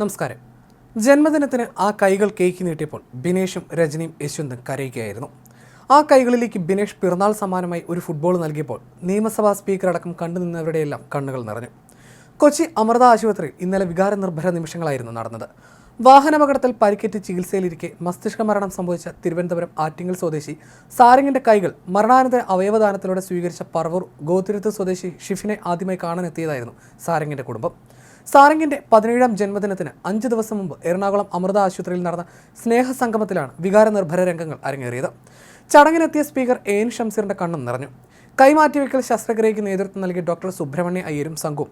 നമസ്കാരം. ജന്മദിനത്തിന് ആ കൈകൾ കേക്ക് നീട്ടിയപ്പോൾ ബിനേഷും രജനിയും യശ്വന്തും കരയുകയായിരുന്നു. ആ കൈകളിലേക്ക് ബിനേഷ് പിറന്നാൾ സമ്മാനമായി ഒരു ഫുട്ബോൾ നൽകിയപ്പോൾ നിയമസഭാ സ്പീക്കർ അടക്കം കണ്ടുനിന്നവരുടെയെല്ലാം കണ്ണുകൾ നിറഞ്ഞു. കൊച്ചി അമൃത ആശുപത്രിയിൽ ഇന്നലെ വികാര നിർഭര നിമിഷങ്ങളായിരുന്നു നടന്നത്. വാഹനാപകടത്തിൽ പരിക്കേറ്റ് ചികിത്സയിലിരിക്കെ മസ്തിഷ്ക മരണം സംഭവിച്ച തിരുവനന്തപുരം ആറ്റിങ്ങൽ സ്വദേശി സാരംഗിന്റെ കൈകൾ മരണാനന്തര അവയവദാനത്തിലൂടെ സ്വീകരിച്ച പറവൂർ ഗോതിരത്ത് സ്വദേശി ഷിഫിനെ ആദ്യമായി കാണാനെത്തിയതായിരുന്നു സാരംഗിന്റെ കുടുംബം. സാരംഗിന്റെ പതിനേഴാം ജന്മദിനത്തിന് അഞ്ച് ദിവസം മുമ്പ് എറണാകുളം അമൃത ആശുപത്രിയിൽ നടന്ന സ്നേഹസംഗമത്തിലാണ് വികാരനിർഭര രംഗങ്ങൾ അരങ്ങേറിയത്. ചടങ്ങിനെത്തിയ സ്പീക്കർ എ എൻ ഷംസീറിന്റെ കണ്ണും നിറഞ്ഞു. കൈമാറ്റിവെക്കൽ ശസ്ത്രക്രിയയ്ക്ക് നേതൃത്വം നൽകിയ ഡോക്ടർ സുബ്രഹ്മണ്യ അയ്യരും സംഘവും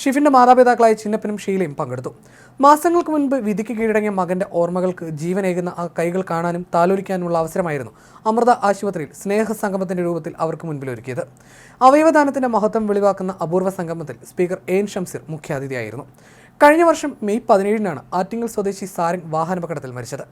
ഷിഫിന്റെ മാതാപിതാക്കളായ ചിന്നപ്പനും ഷീലയും പങ്കെടുത്തു. മാസങ്ങൾക്ക് മുൻപ് വിധിക്ക് കീഴടങ്ങിയ മകന്റെ ഓർമ്മകൾക്ക് ജീവനേകുന്ന ആ കൈകൾ കാണാനും താലോലിക്കാനുമുള്ള അവസരമായിരുന്നു അമൃത ആശുപത്രിയിൽ സ്നേഹ സംഗമത്തിന്റെ രൂപത്തിൽ അവർക്ക് മുൻപിൽ ഒരുക്കിയത് അവയവദാനത്തിന്റെ മഹത്വം വെളിവാക്കുന്ന അപൂർവ സംഗമത്തിൽ സ്പീക്കർ എൻ ഷംസീർ മുഖ്യാതിഥിയായിരുന്നു. കഴിഞ്ഞ വർഷം മെയ് പതിനേഴിനാണ് ആറ്റിങ്ങൽ സ്വദേശി സാരംഗ് വാഹനാപകടത്തിൽ മരിച്ചത്.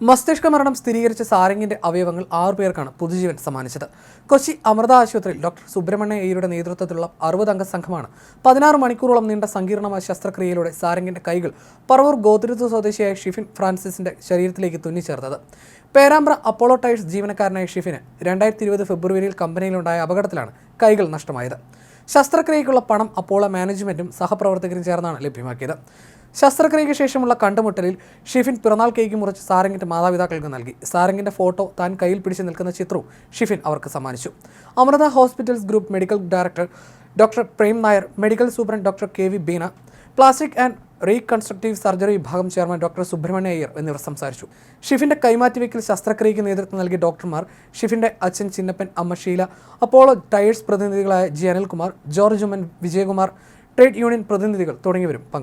മസ്തിഷ്ക മരണം സ്ഥിരീകരിച്ച സാരംഗിന്റെ അവയവങ്ങൾ ആറു പേർക്കാണ് പുതുജീവൻ സമ്മാനിച്ചത്. കൊച്ചി അമൃത ആശുപത്രിയിൽ ഡോക്ടർ സുബ്രഹ്മണ്യ അയ്യരുടെ നേതൃത്വത്തിലുള്ള അറുപതംഗ സംഘമാണ് പതിനാറ് മണിക്കൂറോളം നീണ്ട സങ്കീർണമായ ശസ്ത്രക്രിയയിലൂടെ സാരംഗിന്റെ കൈകൾ പറവൂർ ഗോത്രത്വ സ്വദേശിയായ ഷിഫിൻ ഫ്രാൻസിസിന്റെ ശരീരത്തിലേക്ക് തുന്നിച്ചേർത്തത്. പേരാമ്പ്ര അപ്പോളോ ടയർസ് ജീവനക്കാരനായ ഷിഫിന് രണ്ടായിരത്തി ഇരുപത് ഫെബ്രുവരിയിൽ കമ്പനിയിലുണ്ടായ അപകടത്തിലാണ് കൈകൾ നഷ്ടമായത്. ശസ്ത്രക്രിയയ്ക്കുള്ള പണം അപ്പോളോ മാനേജ്മെന്റും സഹപ്രവർത്തകരും ചേർന്നാണ് ലഭ്യമാക്കിയത്. ശസ്ത്രക്രിയയ്ക്ക് ശേഷമുള്ള കണ്ടുമുട്ടലിൽ ഷിഫിൻ പിറന്നാൾ കേക്ക് മുറിച്ച് സാരംഗിന്റെ മാതാപിതാക്കൾക്ക് നൽകി. സാരംഗിന്റെ ഫോട്ടോ താൻ കയ്യിൽ പിടിച്ച് നിൽക്കുന്ന ചിത്രവും ഷിഫിൻ അവർക്ക് സമ്മാനിച്ചു. Amrita hospitals group medical director doctor Prem Nair medical superintendent doctor K V Beena plastic and reconstructive surgery വിഭാഗം ചെയർമാൻ ഡോക്ടർ സുബ്രഹ്മണ്യ അയ്യർ എന്നിവർ സംസാരിച്ചു. ഷിഫിന്റെ കൈമാറ്റിവെക്കൽ ശസ്ത്രക്രിയയ്ക്ക് നേതൃത്വം നൽകിയ ഡോക്ടർമാർ ഷിഫിന്റെ അച്ഛൻ ചിന്നപ്പൻ അമ്മ Sheela Apollo tyres പ്രതിനിധികളായ G Anilkumar George Oommen Vijayakumar trade union പ്രതിനിധികൾ തുടങ്ങിയവരും പങ്കെടുത്തു.